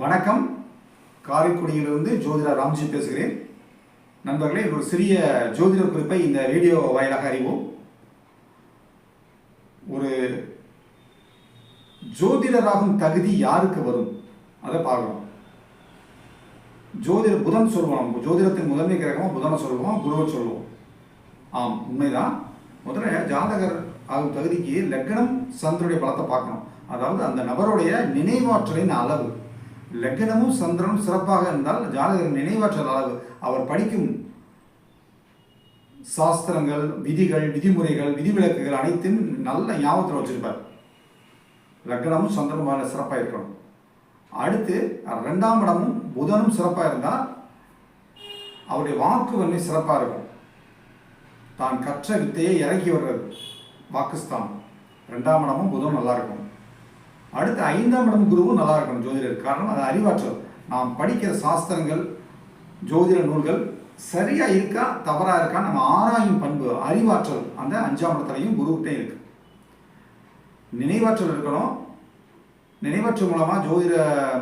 வணக்கம். காரைக்குடியிலிருந்து ஜோதிடர் ராம்ஜி பேசுகிறேன். நண்பர்களே ஒரு சிறிய ஜோதிட குறிப்பை இந்த வீடியோ வாயிலாக அறிவோம். ஒரு ஜோதிடராகும் தகுதி யாருக்கு வரும்? அதை பார்க்கலாம். ஜோதிட புதன் சொல்லுவோம் நம்ம ஜோதிடத்தின் முதன்மை கிரகமாக புதனை சொல்லுவோம் குருவை சொல்லுவோம் ஆம் உண்மைதான். முதல்ல ஜாதகர் ஆகும் தகுதிக்கு லக்னம் சந்திரனுடைய பலத்தை பார்க்கணும். அதாவது அந்த நபருடைய நினைவாற்றலின் அளவு. லக்னமும் சந்திரனும் சிறப்பாக இருந்தால் ஜாதகர் நினைவாற்றல் அளவு. அவர் படிக்கும் சாஸ்திரங்கள் விதிகள் விதிமுறைகள் விதிவிலக்குகள் அனைத்தையும் நல்ல ஞாபகத்தில் வச்சிருப்பார். லக்னமும் சந்திரனும் சிறப்பாக இருக்கணும். அடுத்து ரெண்டாம் இடமும் புதனும் சிறப்பாக இருந்தால் அவருடைய வாக்கு வன்மை சிறப்பாக இருக்கும். தான் கற்ற வித்தையை இறக்கி வர்றது பாகிஸ்தான் ரெண்டாம் இடமும் புதனும் நல்லா இருக்கும் அடுத்து ஐந்தாம் இடம் குருவும் நல்லா இருக்கணும் ஜோதிடர் காரணம் அது அறிவாற்றல். நாம் படிக்கிற சாஸ்திரங்கள் ஜோதிட நூல்கள் சரியா இருக்கா தவறா இருக்கா நம்ம ஆராயும் பண்பு அறிவாற்றல் அந்த அஞ்சாம் இடத்துலையும் குருக்கிட்டே இருக்கு. நினைவாற்றல் இருக்கணும். நினைவாற்றல் மூலமா ஜோதிட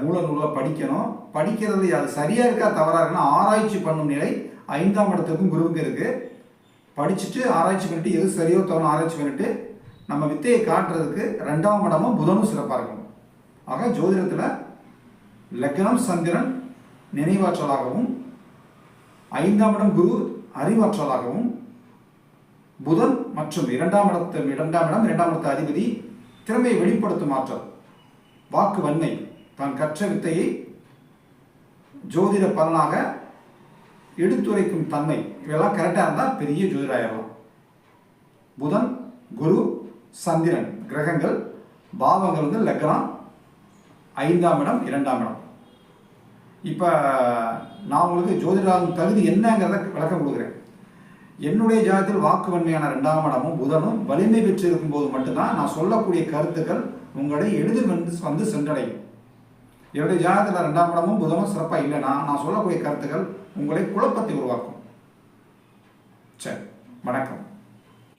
மூல நூலை படிக்கணும். படிக்கிறது அது சரியா இருக்கா தவறா இருக்குன்னா ஆராய்ச்சி பண்ணும் நிலை ஐந்தாம் இடத்துக்கும் குருவுக்கு இருக்கு. படிச்சுட்டு ஆராய்ச்சி பண்ணிட்டு எது சரியோ தவறோ ஆராய்ச்சி பண்ணிட்டு நம்ம வித்தையை காட்டுறதுக்கு ரெண்டாம் இடமும் புதனும் சிறப்பாக இருக்கும் ஆக ஜோதிடத்தில் லக்னம் சந்திரன் நினைவாற்றலாகவும் ஐந்தாம் இடம் குரு அறிவாற்றலாகவும் புதன் மற்றும் இரண்டாம் இடத்து இரண்டாம் இடம் இரண்டாம் இடத்து அதிபதி திறமையை வெளிப்படுத்தும் ஆற்றல் வாக்கு வன்மை தான் கற்ற வித்தையை ஜோதிட பலனாக எடுத்துரைக்கும் தன்மை. இதெல்லாம் கரெக்டாக இருந்தால் பெரிய ஜோதிடாயிரலாம் புதன் குரு சந்திரன். கிரகங்கள் பாவங்கள் வந்து லக்னம் ஐந்தாம் இடம் இரண்டாம் இடம். இப்போ நான் உங்களுக்கு ஜோதிடாவின் தகுதி என்னங்கிறத விளக்கம் கொடுக்குறேன். என்னுடைய ஜாதத்தில் வாக்கு வன்மையான ரெண்டாம் இடமும் புதனும் வலிமை பெற்றிருக்கும் போது மட்டும்தான் நான் சொல்லக்கூடிய கருத்துக்கள் உங்களை எளிதில் வந்து வந்து சென்றடையும். என்னுடைய ஜாதகத்தில் ரெண்டாம் இடமும் புதனும் சிறப்பாக இல்லைன்னா நான் சொல்லக்கூடிய கருத்துக்கள் உங்களை குழப்பத்தை உருவாக்கும். சரி வணக்கம்.